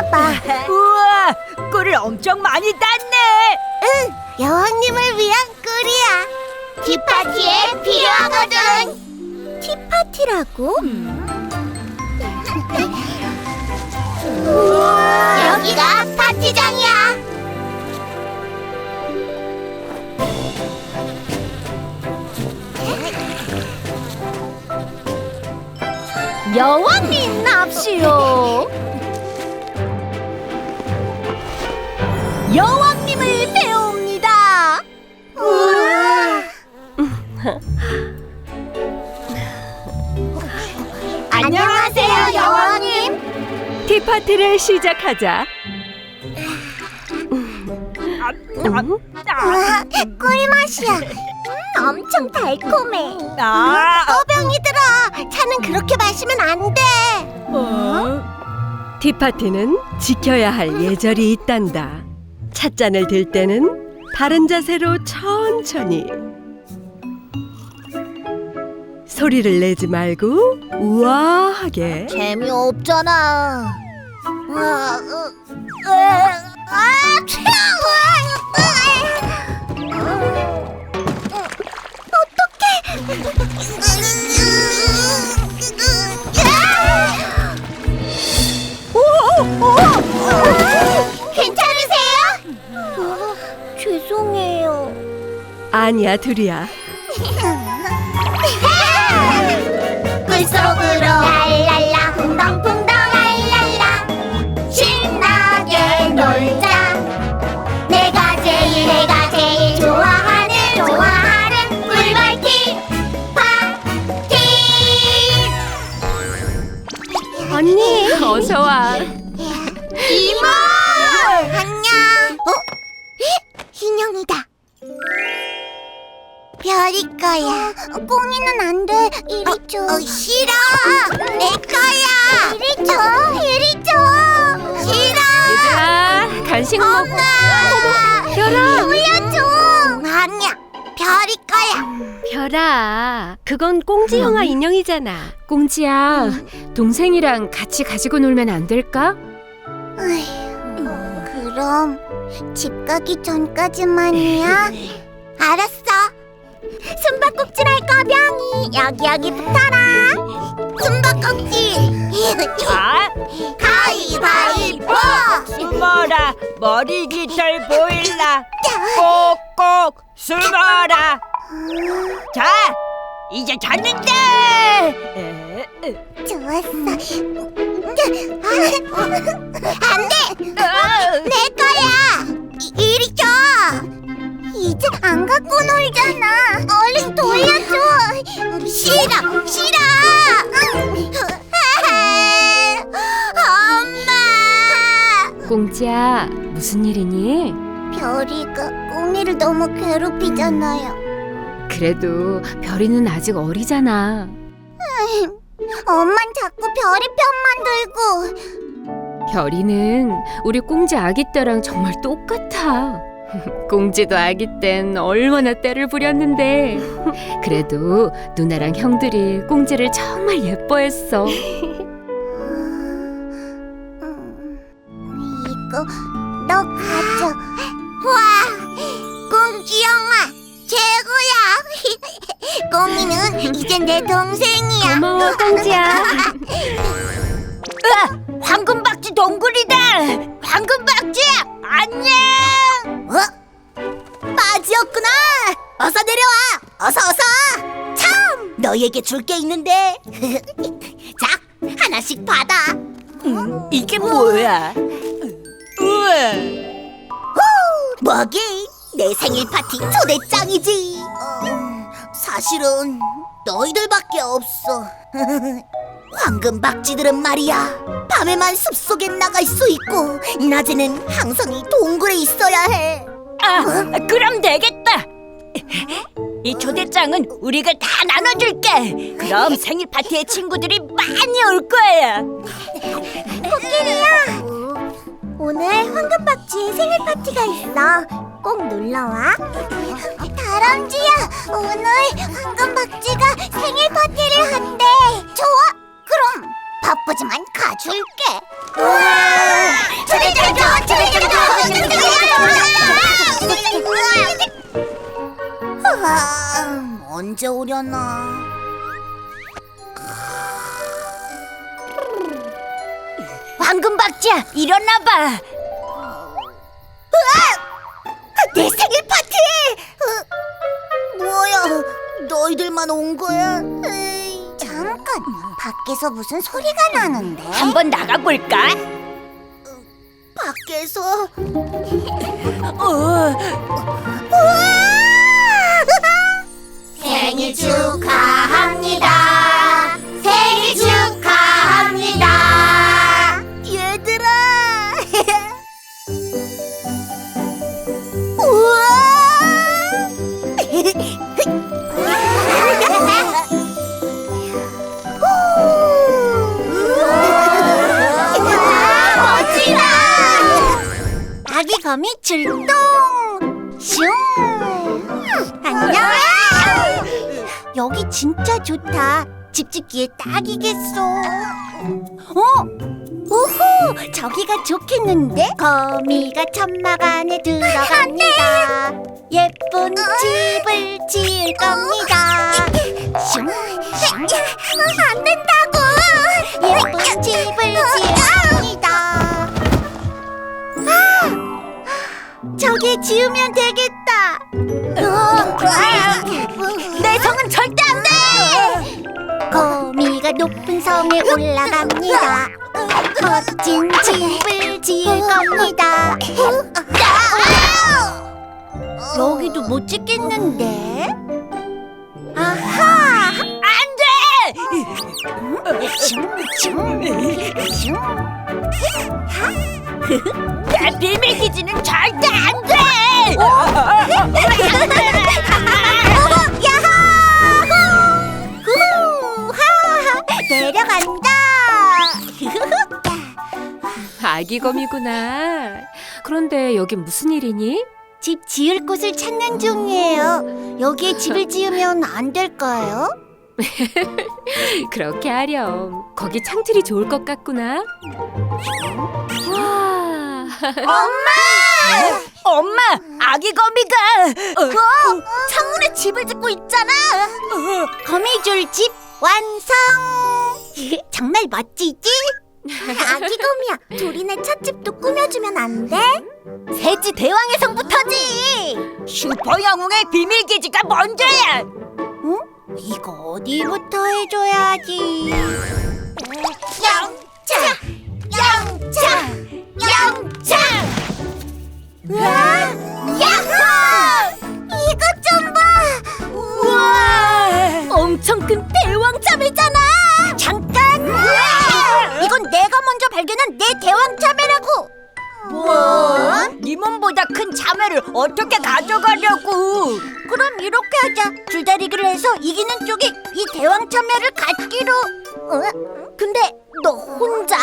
있나 봐. 우와, 꿀을 엄청 많이 땄네. 응, 여왕님을 위한 꿀이야. 티파티에 필요하거든. 티파티라고? 여기가 파티장이야. 여왕님 납시오. 여왕님을 배웁니다. 우와. 안녕하세요, 여왕님. 티파티를 시작하자. 우와, 꿀맛이야. 음, 엄청 달콤해. 아, 어병이들아, 차는 그렇게 마시면 안 돼. 어? 티파티는 지켜야 할 예절이 있단다. 찻잔을 들 때는 바른 자세로 천천히 소리를 내지 말고 우아하게 재미없잖아. 아, 으, 으, 아, 차! 어떡해! 아니야 둘이야. 꿀속으로. 랄랄 이리 줘. 싫어. 내 거야. 이리 줘. 이리 줘. 싫어. 자 간식 먹고 엄마. 별아. 돌려줘. 아니야. 별이 거야. 별아 그건 꽁지 형아 인형이잖아 꽁지야, 동생이랑 같이 가지고 놀면 안 될까? 으이, 그럼 집 가기 전까지만이야. 알았어. 숨바꼭질 할 거병이 여기 여기 붙어라. 숨바꼭질. 자, 가위바위보. 숨어라. 머리 깃털 보일라. 꼭꼭 숨어라. 자, 이제 잤는데. 좋았어. 아, 안 돼. 어. 내 거야. 이, 이리 줘. 이제 안 갖고 놀잖아. 돌려줘. 싫어, 싫어. 엄마. 꽁지야, 무슨 일이니? 별이가 꽁이를 너무 괴롭히잖아요. 그래도 별이는 아직 어리잖아. 엄만 자꾸 별이 편만 들고. 별이는 우리 꽁지 아기 때랑 정말 똑같아. 꽁지도 아기 땐 얼마나 때를 부렸는데 그래도 누나랑 형들이 꽁지를 정말 예뻐했어. 음, 이거 너 가져. 와, 꽁지 영아 최고야. 꽁이는 이제 내 동생이야. 고마워 꽁지야. 으아, 황금박쥐 동굴이다. 황금박쥐야, 안녕. 참, 너에게 줄 게 있는데. 자, 하나씩 받아. 음, 이게 뭐야? 우와. 뭐긴 내 생일 파티 초대장이지. 사실은 너희들밖에 없어. 황금 박쥐들은 말이야. 밤에만 숲속에 나갈 수 있고 낮에는 항상 이 동굴에 있어야 해. 아, 그럼 되겠다. 이 초대장은 우리가 다 나눠줄게. 그럼 생일 파티에 친구들이 많이 올 거야. 코끼리야. 오늘 황금박쥐 생일 파티가 있어. 꼭 놀러 와. 다람쥐야, 오늘 황금박쥐가 생일 파티를 한대. 좋아, 그럼 바쁘지만 가줄게. 우와, 언제 오려나? 황금 박쥐야 일어나봐. 내 생일 파티! 어, 뭐야, 너희들만 온 거야? 에이, 잠깐, 밖에서 무슨 소리가 나는데? 한번 나가볼까? 밖에서? 어, 생일 축하합니다. 생일 축하합니다. 얘들아. 우와. 멋지다. 아기 거미 출동. 슝. 안녕. 여기 진짜 좋다. 집 짓기에 딱이겠어. 어? 오호, 저기가 좋겠는데? 거미가 천막 안에 들어갑니다. 예쁜 집을 지을 겁니다. 슝, 슝. 안 된다고. 예쁜 집을 지을 겁니다. 아, 저기 지으면 되겠다. 성에 올라갑니다. 멋진 집을 지을 겁니다. 여기도 못 찍겠는데? 아하! 안 돼. 아기 거미구나. 그런데 여기 무슨 일이니? 집 지을 곳을 찾는 중이에요. 여기에 집을 지으면 안 될까요? 그렇게 하렴. 거기 창틀이 좋을 것 같구나. 와. 엄마, 아기 거미가 어, 창문에 집을 짓고 있잖아. 거미줄 집 완성. 정말 멋지지? 아기 거미야, 둘이네 찻집도 꾸며주면 안 돼? 새지 대왕의 성부터지. 슈퍼 영웅의 비밀 기지가 먼저야. 어? 이거 어디부터 해줘야 지? 영차, 영차, 영차. 우와, 야호! 이것 좀 봐. 우와. 엄청 큰 대왕참이잖아. 어떻게 가져가려고? 그럼 이렇게 하자. 줄다리기를 해서 이기는 쪽이 이 대왕 참외를 갖기로. 어? 근데 너 혼자?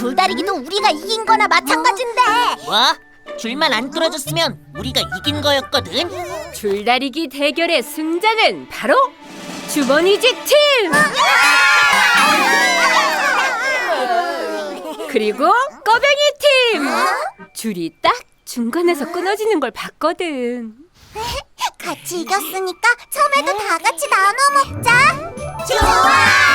줄다리기도 우리가 이긴 거나 마찬가지인데. 뭐? 줄만 안 뚫어졌으면 우리가 이긴 거였거든. 줄다리기 대결의 승자는 바로 주머니지 팀. 그리고 꺼뱅이 팀. 줄이 딱 중간에서 끊어지는 걸 봤거든. 같이 이겼으니까 참외도 다 같이 나눠 먹자. 좋아.